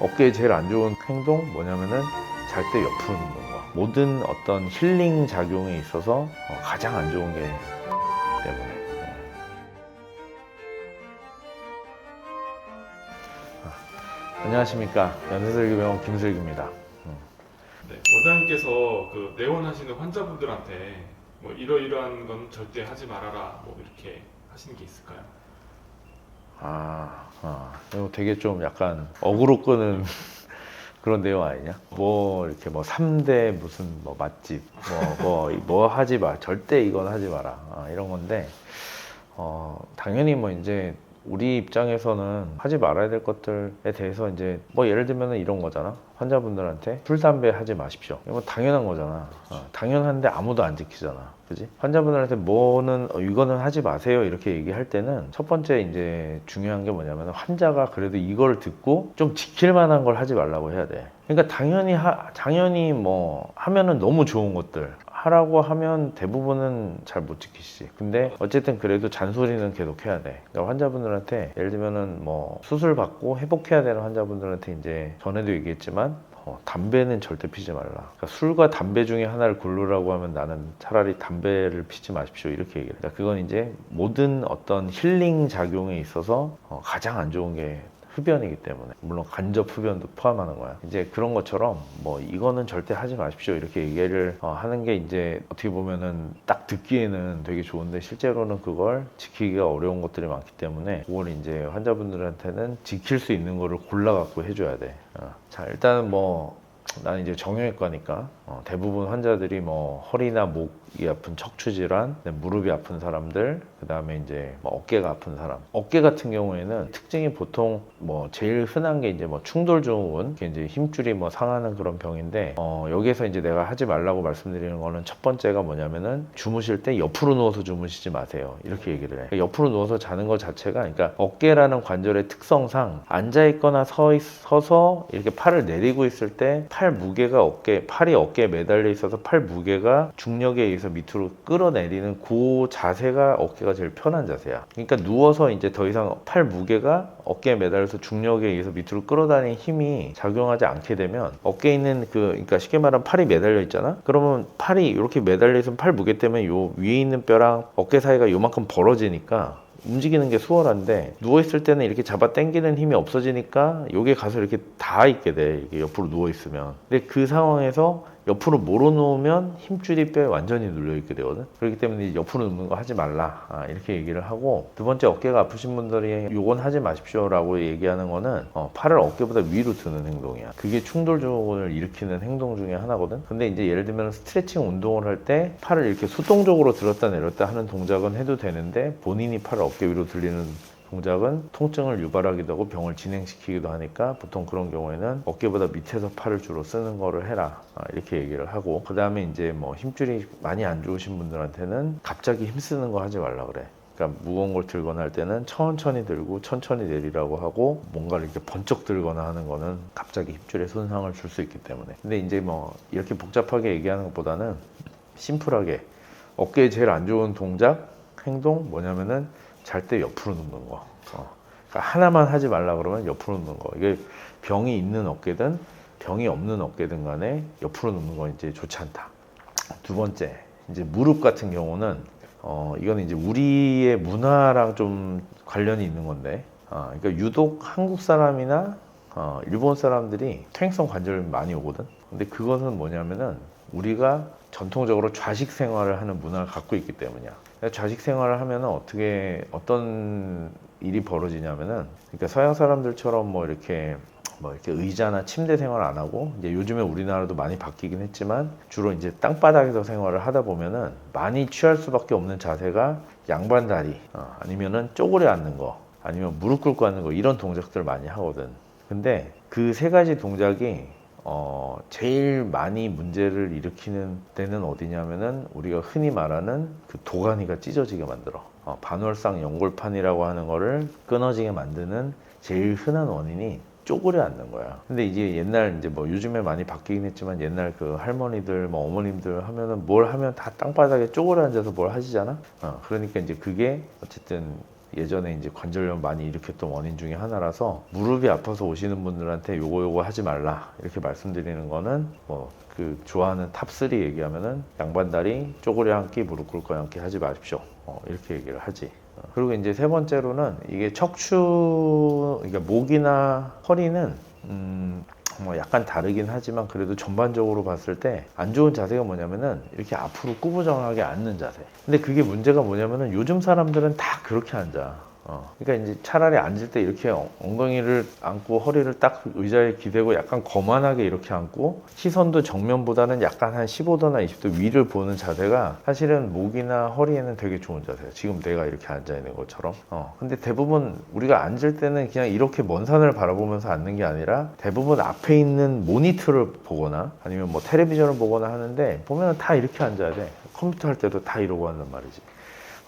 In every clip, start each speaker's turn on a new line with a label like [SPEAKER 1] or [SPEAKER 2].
[SPEAKER 1] 어깨에 제일 안 좋은 행동 뭐냐면은 잘 때 옆으로 눕는 거. 모든 어떤 힐링 작용에 있어서 어, 가장 안 좋은 게 때문에. 네. 아, 안녕하십니까 연세설교병원 김슬기입니다.
[SPEAKER 2] 네, 원장님께서 그 내원하시는 환자분들한테 뭐 이러이러한 건 절대 하지 말아라 뭐 이렇게 하시는 게 있을까요?
[SPEAKER 1] 아, 아, 이거 되게 좀 약간 어그로 끄는 그런 내용 아니냐? 뭐 이렇게 뭐 3대 무슨 뭐 맛집 뭐뭐뭐 하지 마 절대 이건 하지 마라 아, 이런 건데 어 당연히 뭐 이제 우리 입장에서는 하지 말아야 될 것들에 대해서 이제 뭐 예를 들면 이런 거잖아. 환자분들한테 술 담배 하지 마십시오. 이거 당연한 거잖아. 어, 당연한데 아무도 안 지키잖아. 그지? 환자분들한테 뭐는 어, 이거는 하지 마세요. 이렇게 얘기할 때는 첫 번째 이제 중요한 게 뭐냐면 환자가 그래도 이걸 듣고 좀 지킬 만한 걸 하지 말라고 해야 돼. 그러니까 당연히 하, 당연히 뭐 하면은 너무 좋은 것들 하라고 하면 대부분은 잘 못 지키시지. 근데 어쨌든 그래도 잔소리는 계속 해야 돼. 그러니까 환자분들한테 예를 들면은 뭐 수술 받고 회복해야 되는 환자분들한테 이제 전에도 얘기했지만 어, 담배는 절대 피지 말라. 그러니까 술과 담배 중에 하나를 고르라고 하면 나는 차라리 담배를 피지 마십시오. 이렇게 얘기해. 그러니까 그건 이제 모든 어떤 힐링 작용에 있어서 어, 가장 안 좋은 게 흡연이기 때문에 물론 간접 흡연도 포함하는 거야. 이제 그런 것처럼 뭐 이거는 절대 하지 마십시오 이렇게 얘기를 어, 하는 게 이제 어떻게 보면은 딱 듣기에는 되게 좋은데 실제로는 그걸 지키기가 어려운 것들이 많기 때문에 그걸 이제 환자분들한테는 지킬 수 있는 거를 골라 갖고 해줘야 돼. 어. 자 일단은 뭐 나는 이제 정형외과니까 어, 대부분 환자들이 뭐 허리나 목 이 아픈 척추 질환, 그다음에 무릎이 아픈 사람들, 그 다음에 이제 뭐 어깨가 아픈 사람. 어깨 같은 경우에는 특징이 보통 뭐 제일 흔한 게 이제 뭐 충돌 증후군, 그게 이제 힘줄이 뭐 상하는 그런 병인데 어, 여기서 이제 내가 하지 말라고 말씀드리는 거는 첫 번째가 뭐냐면은 주무실 때 옆으로 누워서 주무시지 마세요. 이렇게 얘기를 해. 그러니까 옆으로 누워서 자는 것 자체가 그러니까 어깨라는 관절의 특성상 앉아 있거나 서 있, 서서 이렇게 팔을 내리고 있을 때 팔 무게가 어깨, 팔이 어깨에 매달려 있어서 팔 무게가 중력에 의해서 밑으로 끌어내리는 그 자세가 어깨가 제일 편한 자세야. 그러니까 누워서 이제 더 이상 팔 무게가 어깨에 매달려서 중력에 의해서 밑으로 끌어다니는 힘이 작용하지 않게 되면 어깨에 있는 그, 그러니까 쉽게 말하면 팔이 매달려 있잖아? 그러면 팔이 이렇게 매달려 있으면 팔 무게 때문에 요 위에 있는 뼈랑 어깨 사이가 요만큼 벌어지니까 움직이는 게 수월한데 누워 있을 때는 이렇게 잡아 당기는 힘이 없어지니까 여기에 가서 이렇게 닿아 있게 돼 이게 옆으로 누워 있으면 근데 그 상황에서 옆으로 몰어 놓으면 힘줄이 뼈에 완전히 눌려 있게 되거든. 그렇기 때문에 옆으로 눕는 거 하지 말라. 아, 이렇게 얘기를 하고 두 번째 어깨가 아프신 분들이 요건 하지 마십시오라고 얘기하는 거는 어, 팔을 어깨보다 위로 드는 행동이야. 그게 충돌 증후군을 일으키는 행동 중에 하나거든. 근데 이제 예를 들면 스트레칭 운동을 할 때 팔을 이렇게 수동적으로 들었다 내렸다 하는 동작은 해도 되는데 본인이 팔을 어깨 위로 들리는 동작은 통증을 유발하기도 하고 병을 진행시키기도 하니까 보통 그런 경우에는 어깨보다 밑에서 팔을 주로 쓰는 거를 해라. 아, 이렇게 얘기를 하고. 그 다음에 이제 뭐 힘줄이 많이 안 좋으신 분들한테는 갑자기 힘쓰는 거 하지 말라 그래. 그러니까 무거운 걸 들거나 할 때는 천천히 들고 천천히 내리라고 하고 뭔가를 이렇게 번쩍 들거나 하는 거는 갑자기 힘줄에 손상을 줄 수 있기 때문에. 근데 이제 뭐 이렇게 복잡하게 얘기하는 것보다는 심플하게 어깨에 제일 안 좋은 동작 행동 뭐냐면은 잘 때 옆으로 눕는 거. 어. 그러니까 하나만 하지 말라 그러면 옆으로 눕는 거. 이게 병이 있는 어깨든 병이 없는 어깨든 간에 옆으로 눕는 건 이제 좋지 않다. 두 번째, 이제 무릎 같은 경우는 어, 이거는 이제 우리의 문화랑 좀 관련이 있는 건데, 어, 그러니까 유독 한국 사람이나 어, 일본 사람들이 퇴행성 관절이 많이 오거든. 근데 그것은 뭐냐면은 우리가 전통적으로 좌식 생활을 하는 문화를 갖고 있기 때문이야. 좌식 생활을 하면은 어떻게 어떤 일이 벌어지냐면은 그러니까 서양 사람들처럼 뭐 이렇게 뭐 이렇게 의자나 침대 생활 안 하고 이제 요즘에 우리나라도 많이 바뀌긴 했지만 주로 이제 땅바닥에서 생활을 하다 보면은 많이 취할 수밖에 없는 자세가 양반 다리 어, 아니면은 쪼그려 앉는 거 아니면 무릎 꿇고 앉는 거 이런 동작들 많이 하거든. 근데 그 세 가지 동작이 어, 제일 많이 문제를 일으키는 데는 어디냐면은 우리가 흔히 말하는 그 도가니가 찢어지게 만들어. 어, 반월상 연골판이라고 하는 거를 끊어지게 만드는 제일 흔한 원인이 쪼그려 앉는 거야. 근데 이제 옛날 이제 뭐 요즘에 많이 바뀌긴 했지만 옛날 그 할머니들 뭐 어머님들 하면은 뭘 하면 다 땅바닥에 쪼그려 앉아서 뭘 하시잖아. 어, 그러니까 이제 그게 어쨌든 예전에 이제 관절염 많이 일으켰던 원인 중에 하나라서 무릎이 아파서 오시는 분들한테 요거 요거 하지 말라. 이렇게 말씀드리는 거는 뭐 그 좋아하는 탑3 얘기하면은 양반다리 쪼그려 앉기 무릎 꿇고 앉기 하지 마십시오. 어, 이렇게 얘기를 하지. 어, 그리고 이제 세 번째로는 이게 척추 그러니까 목이나 허리는 음, 뭐 약간 다르긴 하지만 그래도 전반적으로 봤을 때 안 좋은 자세가 뭐냐면은 이렇게 앞으로 꾸부정하게 앉는 자세. 근데 그게 문제가 뭐냐면은 요즘 사람들은 다 그렇게 앉아. 어. 그러니까 이제 차라리 앉을 때 이렇게 엉- 엉덩이를 안고 허리를 딱 의자에 기대고 약간 거만하게 이렇게 앉고 시선도 정면보다는 약간 한 15도나 20도 위를 보는 자세가 사실은 목이나 허리에는 되게 좋은 자세예요. 지금 내가 이렇게 앉아 있는 것처럼. 어. 근데 대부분 우리가 앉을 때는 그냥 이렇게 먼 산을 바라보면서 앉는 게 아니라 대부분 앞에 있는 모니터를 보거나 아니면 뭐 텔레비전을 보거나 하는데 보면 다 이렇게 앉아야 돼. 컴퓨터 할 때도 다 이러고 한단 말이지.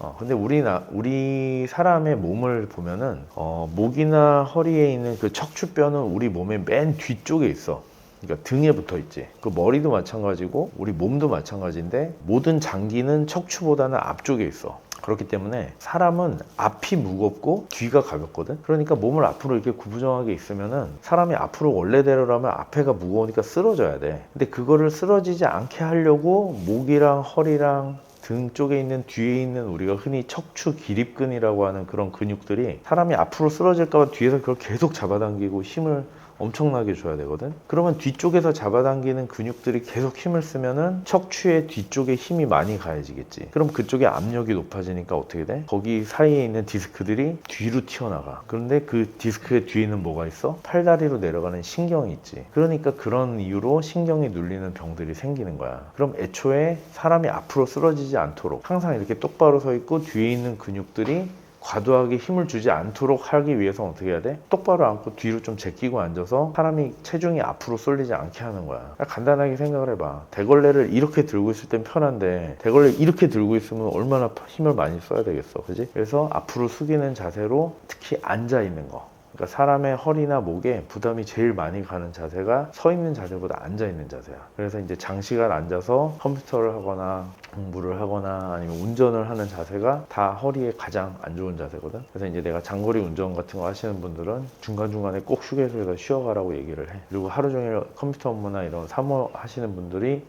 [SPEAKER 1] 어, 근데 우리 나 우리 사람의 몸을 보면은 어, 목이나 허리에 있는 그 척추뼈는 우리 몸의 맨 뒤쪽에 있어. 그러니까 등에 붙어 있지. 그 머리도 마찬가지고 우리 몸도 마찬가지인데 모든 장기는 척추보다는 앞쪽에 있어. 그렇기 때문에 사람은 앞이 무겁고 뒤가 가볍거든. 그러니까 몸을 앞으로 이렇게 구부정하게 있으면은 사람이 앞으로 원래대로라면 앞에가 무거우니까 쓰러져야 돼. 근데 그거를 쓰러지지 않게 하려고 목이랑 허리랑 등 쪽에 있는 뒤에 있는 우리가 흔히 척추 기립근이라고 하는 그런 근육들이 사람이 앞으로 쓰러질까봐 뒤에서 그걸 계속 잡아당기고 힘을 엄청나게 줘야 되거든. 그러면 뒤쪽에서 잡아당기는 근육들이 계속 힘을 쓰면은 척추의 뒤쪽에 힘이 많이 가해지겠지. 그럼 그쪽에 압력이 높아지니까 어떻게 돼? 거기 사이에 있는 디스크들이 뒤로 튀어나가. 그런데 그 디스크의 뒤에는 뭐가 있어? 팔다리로 내려가는 신경이 있지. 그러니까 그런 이유로 신경이 눌리는 병들이 생기는 거야. 그럼 애초에 사람이 앞으로 쓰러지지 않도록 항상 이렇게 똑바로 서 있고 뒤에 있는 근육들이 과도하게 힘을 주지 않도록 하기 위해서 어떻게 해야 돼? 똑바로 앉고 뒤로 좀 제끼고 앉아서 사람이 체중이 앞으로 쏠리지 않게 하는 거야. 간단하게 생각을 해봐. 대걸레를 이렇게 들고 있을 땐 편한데 대걸레 이렇게 들고 있으면 얼마나 힘을 많이 써야 되겠어. 그지? 그래서 앞으로 숙이는 자세로 특히 앉아 있는 거. 그러니까 사람의 허리나 목에 부담이 제일 많이 가는 자세가 서 있는 자세보다 앉아 있는 자세야. 그래서 이제 장시간 앉아서 컴퓨터를 하거나 공부를 하거나 아니면 운전을 하는 자세가 다 허리에 가장 안 좋은 자세거든. 그래서 이제 내가 장거리 운전 같은 거 하시는 분들은 중간중간에 꼭 휴게소에서 쉬어가라고 얘기를 해. 그리고 하루 종일 컴퓨터 업무나 이런 사무 하시는 분들이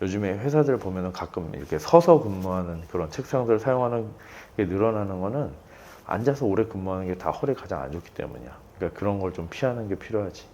[SPEAKER 1] 요즘에 회사들 보면은 가끔 이렇게 서서 근무하는 그런 책상들 사용하는 게 늘어나는 거는 앉아서 오래 근무하는 게 다 허리 가장 안 좋기 때문이야. 그러니까 그런 걸 좀 피하는 게 필요하지.